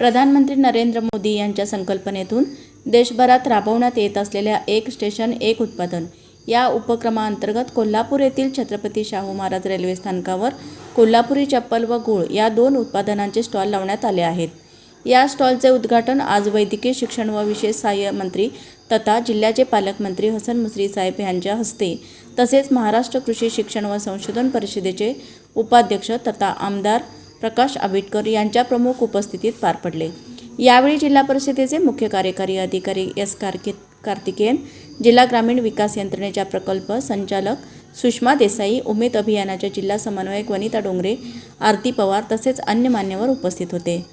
प्रधानमंत्री नरेंद्र मोदी यांच्या संकल्पनेतून देशभरात राबवण्यात येत असलेल्या एक स्टेशन एक उत्पादन. या उपक्रमाअंतर्गत कोल्हापूर येथील छत्रपती शाहू महाराज रेल्वे स्थानकावर कोल्हापुरी चप्पल व गूळ या दोन उत्पादनांचे स्टॉल लावण्यात आले आहेत. या स्टॉलचे उद्घाटन आज वैद्यकीय शिक्षण व विशेष सहाय्य मंत्री तथा जिल्ह्याचे पालकमंत्री हसन मुसरी साहेब यांच्या हस्ते तसेच महाराष्ट्र कृषी शिक्षण व संशोधन परिषदेचे उपाध्यक्ष तथा आमदार प्रकाश आंबेडकर यांच्या प्रमुख उपस्थितीत पार पडले. यावेळी जिल्हा परिषदेचे मुख्य कार्यकारी अधिकारी एस कार्के कार्तिकेयन जिल्हा ग्रामीण विकास यंत्रणेच्या प्रकल्प संचालक सुषमा देसाई उमेद अभियानाच्या जिल्हा समन्वयक वनिता डोंगरे आरती पवार तसेच अन्य मान्यवर उपस्थित होते.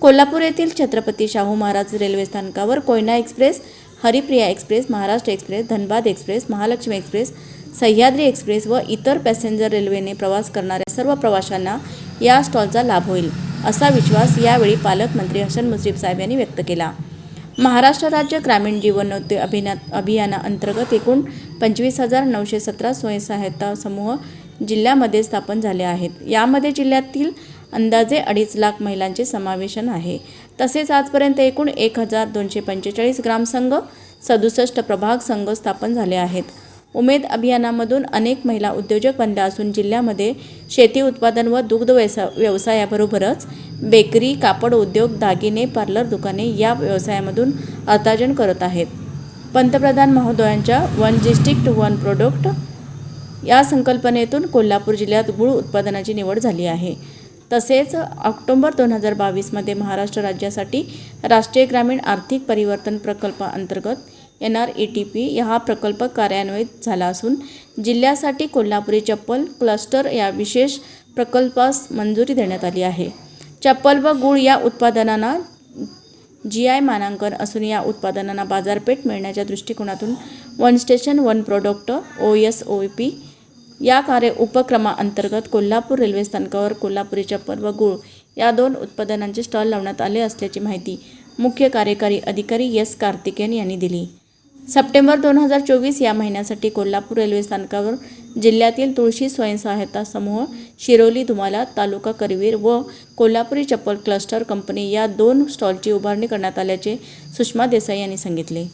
कोल्हापूर येथील छत्रपती शाहू महाराज रेल्वे स्थानकावर Koyna express Haripriya express Maharashtra express Dhanbad express Mahalakshmi express Sahyadri express व इतर पॅसेंजर रेल्वेने प्रवास करणाऱ्या सर्व प्रवाशांना या स्टॉलचा लाभ होईल असा विश्वास यावेळी पालकमंत्री हसन मुश्रीफ साहेब यांनी व्यक्त केला. महाराष्ट्र राज्य ग्रामीण जीवनोद्योग अभिना अभियानाअंतर्गत एकूण पंचवीस हजार नऊशे सतरा स्वयंसहायता समूह जिल्ह्यामध्ये स्थापन झाले आहेत. यामध्ये जिल्ह्यातील अंदाजे अडीच लाख महिलांचे समावेशन आहे. तसेच आजपर्यंत एकूण एक हजार दोनशे पंचेचाळीस ग्रामसंघ सदुसष्ट प्रभाग संघ स्थापन झाले आहेत. उमेद अभियानामधून अनेक महिला उद्योजक बनल्या असून जिल्ह्यामध्ये शेती उत्पादन व दुग्ध व्यवसा व्यवसायाबरोबरच बेकरी कापड उद्योग दागिने पार्लर दुकाने या व्यवसायामधून अर्थार्जन करत आहेत. पंतप्रधान महोदयांच्या वन डिस्ट्रिक्ट वन प्रोडक्ट या संकल्पनेतून कोल्हापूर जिल्ह्यात गूळ उत्पादनाची निवड झाली आहे. तसेच ऑक्टोंबर दोन हजार बावीसमध्ये महाराष्ट्र राज्यासाठी राष्ट्रीय ग्रामीण आर्थिक परिवर्तन प्रकल्पाअंतर्गत N R E T P हा प्रकल्प कार्यान्वित झाला असून जिल्ह्यासाठी कोल्हापुरी चप्पल क्लस्टर या विशेष प्रकल्पास मंजुरी देण्यात आली आहे. चप्पल व गूळ या उत्पादनांना जी आय मानांकन असून या उत्पादनांना बाजारपेठ मिळण्याच्या दृष्टिकोनातून one station one product O S O P या कार्य उपक्रमाअंतर्गत कोल्हापूर रेल्वे स्थानकावर कोल्हापुरी चप्पल व गूळ या दोन उत्पादनांचे स्टॉल लावण्यात आले असल्याची माहिती मुख्य कार्यकारी अधिकारी एस कार्तिकेयन यांनी दिली. सप्टेंबर दोन हजार चोवीस या महिन्यासाठी कोल्हापूर रेल्वे स्थानकावर जिल्ह्यातील तुळशी स्वयंसहायता समूह शिरोली धुमाला तालुका करवीर व कोल्हापुरी चप्पल क्लस्टर कंपनी या दोन स्टॉलची उभारणी करण्यात आल्याचे सुषमा देसाई यांनी सांगितले.